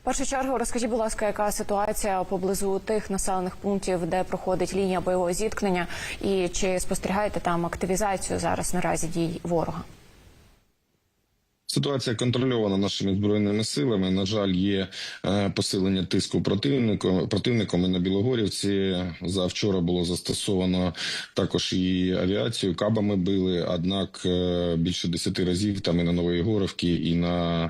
В першу чергу розкажіть, будь ласка, яка ситуація поблизу тих населених пунктів, де проходить лінія бойового зіткнення, і чи спостерігаєте там активізацію зараз наразі дій ворога? Ситуація контрольована нашими збройними силами. На жаль, є е, посилення тиску противником і на Білогорівці. За вчора було застосовано також і авіацію. Кабами били. Однак е, більше десяти разів там і на Нової Горовці, і на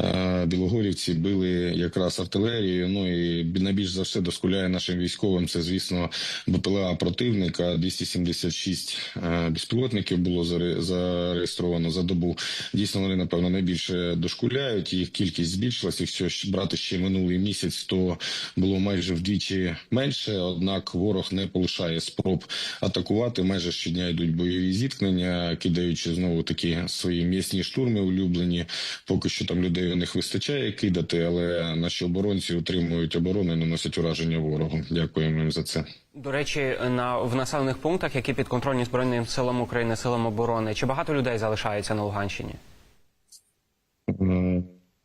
е, Білогорівці били якраз артилерією. Ну і найбільш за все доскуляє нашим військовим. Це звісно БПЛА противника. 276 е, безпілотників було заре- зареєстровано за добу. Дійсно, вони напевно найбільше дошкуляють. Їх кількість збільшилася. Якщо брати ще минулий місяць, то було майже вдвічі менше. Однак ворог не полишає спроб атакувати. Майже щодня йдуть бойові зіткнення, кидаючи знову такі свої м'ясні штурми улюблені. Поки що там людей у них вистачає кидати, але наші оборонці утримують оборону і наносять ураження ворогу. Дякуємо їм за це. До речі, на в населених пунктах, які підконтрольні збройним силам України, силам оборони, чи багато людей залишається на Луганщині?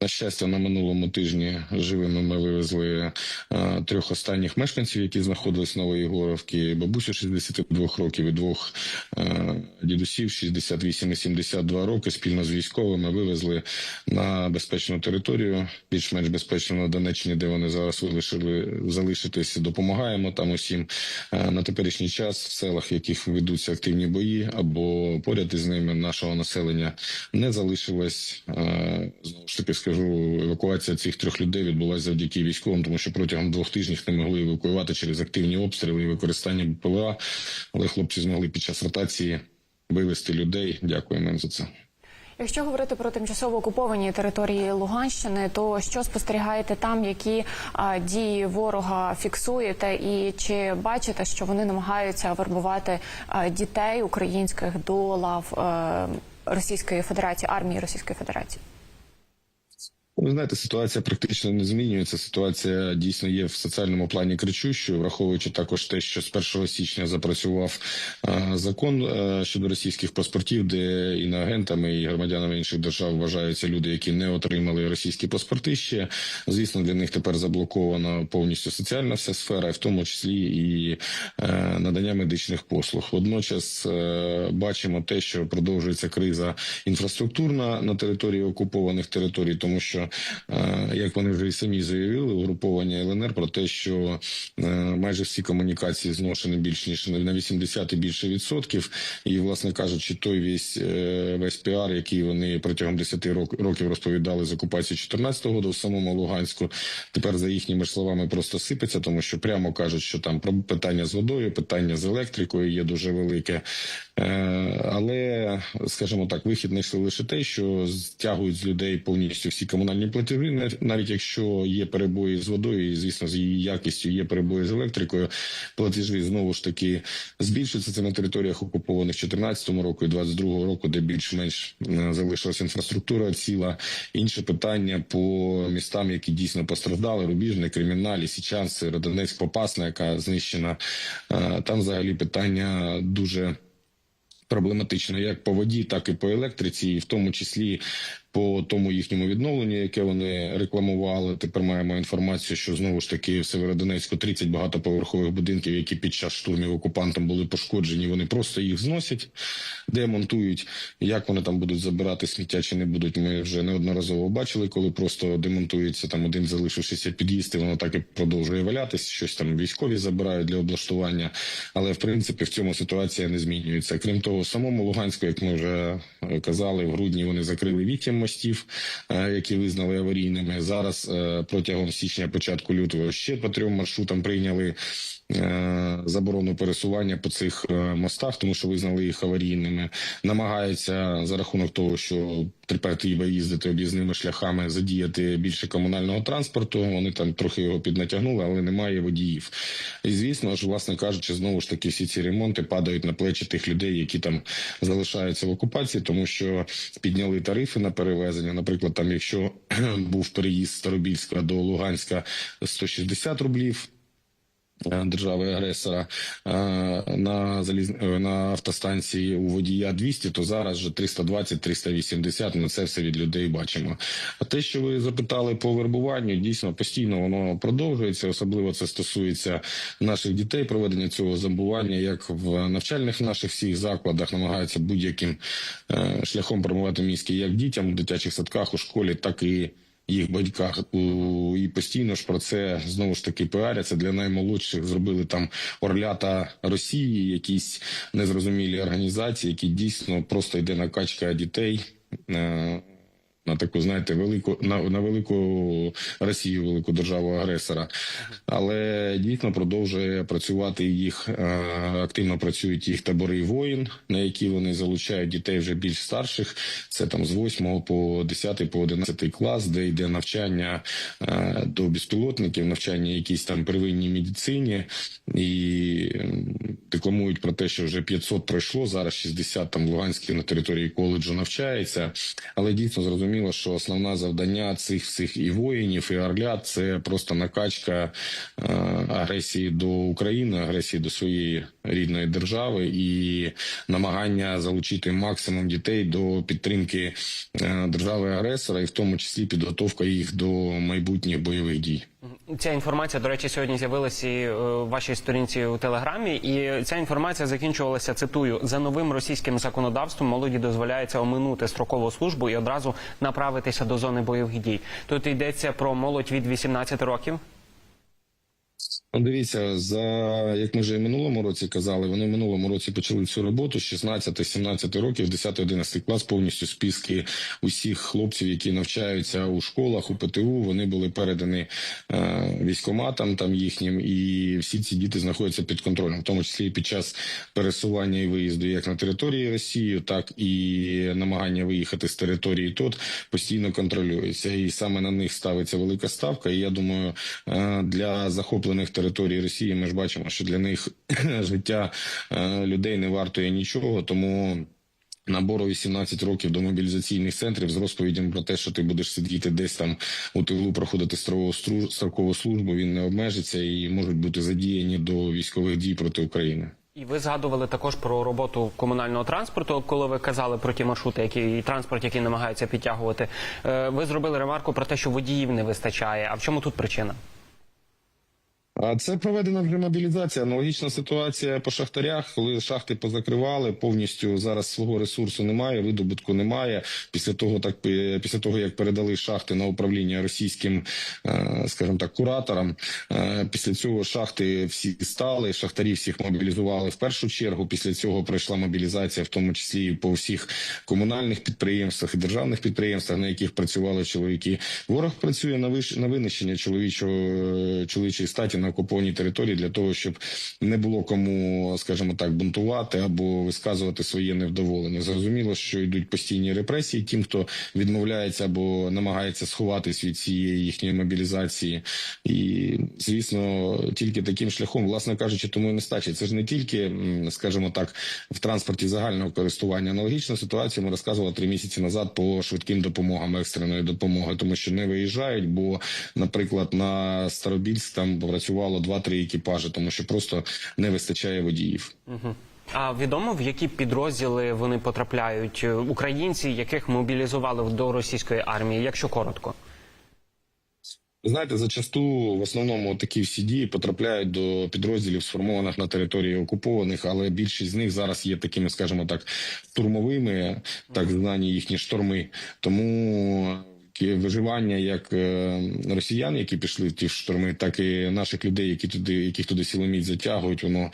На щастя, на минулому тижні живими ми вивезли е, трьох останніх мешканців, які знаходились в Нової Горовці. Бабусю 62 років і двох е, дідусів 68 і 72 роки. Спільно з військовими вивезли на безпечну територію, більш-менш безпечно на Донеччині, де вони зараз вирішили залишитись. Допомагаємо там усім Е, на теперішній час в селах, в яких ведуться активні бої, або поряд із ними нашого населення не залишилось. Е, Знову ж таки скажу, евакуація цих трьох людей відбулася завдяки військовим, тому що протягом двох тижнів не могли евакуювати через активні обстріли і використання БПЛА, але хлопці змогли під час ротації вивезти людей. Дякуємо їм за це. Якщо говорити про тимчасово окуповані території Луганщини, то що спостерігаєте там, які а, дії ворога фіксуєте, і чи бачите, що вони намагаються вербувати а, дітей українських до лав е, Російської Федерації, армії Російської Федерації? Ви знаєте, ситуація практично не змінюється. Ситуація дійсно є в соціальному плані кричущою, враховуючи також те, що з 1 січня запрацював е, закон е, щодо російських паспортів, де іноагентами і громадянами інших держав вважаються люди, які не отримали російські паспорти. Ще звісно, для них тепер заблокована повністю соціальна вся сфера, в тому числі і е, надання медичних послуг. Водночас бачимо те, що продовжується криза інфраструктурна на території окупованих територій, тому що Е, як вони вже і самі заявили, угруповання ЛНР про те, що е, майже всі комунікації зношені більш ніж на 80 і більше відсотків, і власне кажучи, той весь е, весь піар, який вони протягом 10 рок- років розповідали з окупації 14-го року в самому Луганську, тепер за їхніми словами просто сипеться, тому що прямо кажуть, що там про питання з водою, питання з електрикою є дуже велике. Е, Але, скажімо так, вихід знайшли лише те, що стягують з людей повністю всі комунальні платежі, нав- навіть якщо є перебої з водою, і звісно, з її якістю є перебої з електрикою. Платежі знову ж таки збільшуються це на територіях окупованих 14 року і 22 року, де більш-менш е, залишилась інфраструктура ціла. Інше питання по містам, які дійсно постраждали: Рубіжне, Криміналі, Січанці, Родонецьк, Попасна, яка знищена. Е, Там взагалі питання дуже проблематично як по воді, так і по електриці, і в тому числі по тому їхньому відновленню, яке вони рекламували. Тепер маємо інформацію, що знову ж таки в Северодонецьку 30 багатоповерхових будинків, які під час штурмів окупантам були пошкоджені. Вони просто їх зносять, демонтують. Як вони там будуть забирати сміття чи не будуть, ми вже неодноразово бачили, коли просто демонтується там один залишившися під'їзд, і воно так і продовжує валятись. Щось там військові забирають для облаштування. Але в принципі в цьому ситуація не змінюється. Крім того, самому Луганську, як ми вже е, казали, в грудні вони закрили вісім мостів, е, які визнали аварійними. Зараз е, протягом січня, початку лютого, ще по трьом маршрутам прийняли. Е, Заборону пересування по цих е, мостах, тому що визнали їх аварійними, намагаються за рахунок того, що тепер треба їздити об'їзними шляхами, задіяти більше комунального транспорту. Вони там трохи його піднатягнули, але немає водіїв. І звісно ж, власне кажучи, знову ж таки, всі ці ремонти падають на плечі тих людей, які там залишаються в окупації, тому що підняли тарифи на перевезення. Наприклад, там, якщо був переїзд з Старобільська до Луганська 160 рублів. Е, держави-агресора е, на заліз... е, на автостанції у водія 200, то зараз вже 320-380, Ми це все від людей бачимо. А те, що ви запитали по вербуванню, дійсно постійно воно продовжується. Особливо це стосується наших дітей. Проведення цього забування, як в навчальних наших всіх закладах, намагаються будь-яким шляхом промивати мізки як дітям в дитячих садках у школі, так і їх батьках і постійно ж про це знову ж таки піаряться для наймолодших. Зробили там орлята Росії, якісь незрозумілі організації, які дійсно просто йде накачка дітей. На таку, знаєте, велику на, на велику Росію, велику державу агресора, але дійсно продовжує працювати їх е, активно працюють їх табори воїн, на які вони залучають дітей вже більш старших. Це там з 8 по 10 по 11 клас, де йде навчання е, до безпілотників, навчання якісь там первинній медицині і декламують про те, що вже 500 пройшло. Зараз 60 там в Луганській на території коледжу навчається. Але дійсно зрозуміло, що основне завдання цих всіх і воїнів, і орлят це просто накачка е, агресії до України, агресії до своєї рідної держави і намагання залучити максимум дітей до підтримки е, держави-агресора, і в тому числі підготовка їх до майбутніх бойових дій. Ця інформація, до речі, сьогодні з'явилася і е, в вашій сторінці у телеграмі. І ця інформація закінчувалася. Цитую за новим російським законодавством. Молоді дозволяється оминути строкову службу і одразу направитися до зони бойових дій. Тут йдеться про молодь від 18 років. Ну, дивіться, за як ми вже і минулому році казали, вони в минулому році почали цю роботу з 16-17 років, 10-11 клас, повністю списки усіх хлопців, які навчаються у школах, у ПТУ. Вони були передані е, військоматам там їхнім, і всі ці діти знаходяться під контролем, в тому числі і під час пересування і виїзду як на території Росії, так і намагання виїхати з території ТОТ постійно контролюється, і саме на них ставиться велика ставка. І я думаю, е, для захоплених територій Росії ми ж бачимо, що для них життя е, людей не вартує нічого, тому. Набору 18 років до мобілізаційних центрів з розповідями про те, що ти будеш сидіти десь там у тилу, проходити строкову службу, він не обмежиться і можуть бути задіяні до військових дій проти України. І ви згадували також про роботу комунального транспорту, коли ви казали про ті маршрути, які і транспорт, який намагаються підтягувати. Е, Ви зробили ремарку про те, що водіїв не вистачає. А в чому тут причина? А це проведена мобілізація. Аналогічна ситуація по шахтарях, коли шахти позакривали, повністю зараз свого ресурсу немає, видобутку немає. Після того, так е, після того як передали шахти на управління російським, е, скажімо так, кураторам. е, Після цього шахти всі стали, шахтарів всіх мобілізували в першу чергу. Після цього пройшла мобілізація, в тому числі і по всіх комунальних підприємствах і державних підприємствах, на яких працювали чоловіки. Ворог працює на виш... на винищення чоловічого чоловічої статі на окупованій території для того, щоб не було кому, скажімо так, бунтувати або висказувати своє невдоволення. Зрозуміло, що йдуть постійні репресії тим, хто відмовляється або намагається сховатись від цієї їхньої мобілізації, і звісно, тільки таким шляхом, власне кажучи, тому і не стачить. Це ж не тільки, скажімо так, в транспорті загального користування. Аналогічну ситуацію ми розказували три місяці назад по швидким допомогам екстреної допомоги, тому що не виїжджають. Бо, наприклад, на Старобільськ там працювало 2-3 екіпажі, тому що просто не вистачає водіїв. А відомо в які підрозділи вони потрапляють українці, яких мобілізували до російської армії, якщо коротко. Знаєте, зачасту в основному такі всі дії потрапляють до підрозділів, сформованих на території окупованих, але більшість з них зараз є такими, скажімо так, штурмовими, так звані їхні шторми. Тому виживання як е, росіян, які пішли в ті шторми, так і наших людей, які туди, яких туди силоміць затягують, воно.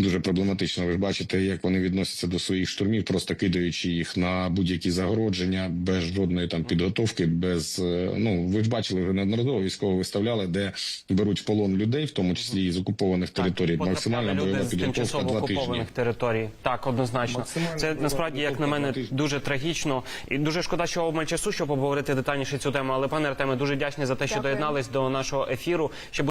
Дуже проблематично. Ви ж бачите, як вони відносяться до своїх штурмів, просто кидаючи їх на будь-які загородження без жодної там підготовки, без е, ну ви ж бачили вже неодноразово військово виставляли, де беруть в полон людей, в тому числі і з окупованих територій. Максимальна Потрапляли бойова люди з підготовка два тижні. окупованих територій. Так, однозначно. Це насправді, як на мене, дуже трагічно і дуже шкода, що обмаль часу, щоб обговорити детальніше цю тему. Але пане Артеме, дуже вдячний за те, що Дякую. доєднались до нашого ефіру. Щоб